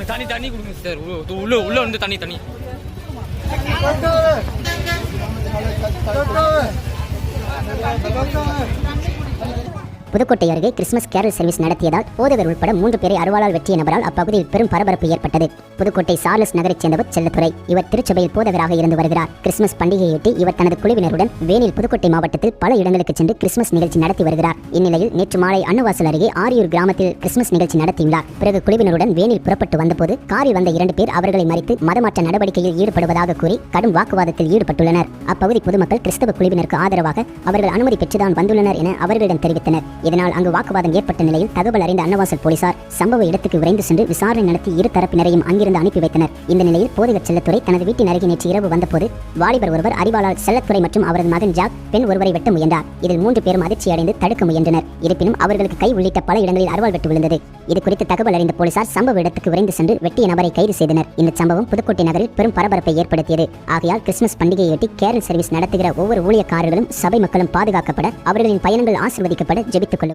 அவனுக்கு தண்ணி தண்ணி கொடுங்க சார் உள்ள உள்ள வந்து தண்ணி தண்ணி. புதுக்கோட்டை அருகே கிறிஸ்துமஸ் கேரல் சர்வீஸ் நடத்தியதால் போதவர் உட்பட மூன்று பேரை அருவாளால் வெற்றிய நபரால் அப்பகுதியில் பெரும் பரபரப்பு ஏற்பட்டது. புதுக்கோட்டை சார்லஸ் நகரைச் சேர்ந்தவர் செல்லத்துறை. இவர் திருச்சபையில் போதவராக இருந்து வருகிறார். கிறிஸ்துமஸ் பண்டிகையொட்டி இவர் தனது குழுவினருடன் வேனில் புதுக்கோட்டை மாவட்டத்தில் பல இடங்களுக்கு சென்று கிறிஸ்துமஸ் நிகழ்ச்சி நடத்தி வருகிறார். இந்நிலையில் நேற்று மாலை அன்னவாசல் அருகே ஆரியூர் கிராமத்தில் கிறிஸ்துமஸ் நிகழ்ச்சி நடத்தியுள்ளார். பிறகு குழுவினருடன் வேனில் புறப்பட்டு வந்தபோது காரில் வந்த இரண்டு பேர் அவர்களை மறித்து மதமாற்ற நடவடிக்கையில் ஈடுபடுவதாக கூறி கடும் வாக்குவாதத்தில் ஈடுபட்டுள்ளனர். அப்பகுதி பொதுமக்கள் கிறிஸ்தவ குழுவினருக்கு ஆதரவாக அவர்கள் அனுமதி பெற்றுதான் வந்துள்ளனர் என அவர்களிடம் தெரிவித்தனர். இதனால் அங்கு வாக்குவாதம் ஏற்பட்ட நிலையில் தகவல் அறிந்த அன்னவாசல் போலீசார் சம்பவ இடத்துக்கு விரைந்து சென்று விசாரணை நடத்தி இரு தரப்பினரையும் அங்கிருந்து அனுப்பி வைத்தனர். இந்த நிலையில் போதகர் செல்லத்துறை தனது வீட்டின் அருகே நேற்று இரவு வந்தபோது வாலிபர் ஒருவர் அறிவாளால் செல்லத்துறை மற்றும் அவரது மகன் ஜாக் பெண் ஒருவரை வெட்ட முயன்றார். இதில் மூன்று பேரும் அதிர்ச்சியடைந்து தடுக்க முயன்றனர். இருப்பினும் அவர்களுக்கு கை உள்ளிட்ட பல இடங்களில் அருவாள் வெட்டு விழுந்தது. இது குறித்து தகவல் அறிந்த போலீசார் சம்பவ இடத்துக்கு விரைந்து சென்று வெட்டிய நபரை கைது செய்தனர். இந்த சம்பவம் புதுக்கோட்டை நகரில் பெரும் பரபரப்பை ஏற்படுத்தியது. ஆகையால் கிறிஸ்துமஸ் பண்டிகையொட்டி கேரள் சர்வீஸ் நடத்துகிற ஒவ்வொரு ஊழியக்காரர்களும் சபை மக்களும் பாதுகாக்கப்பட அவர்களின் பயணங்கள் ஆசிர்வதிக்கப்பட ஜெபித்து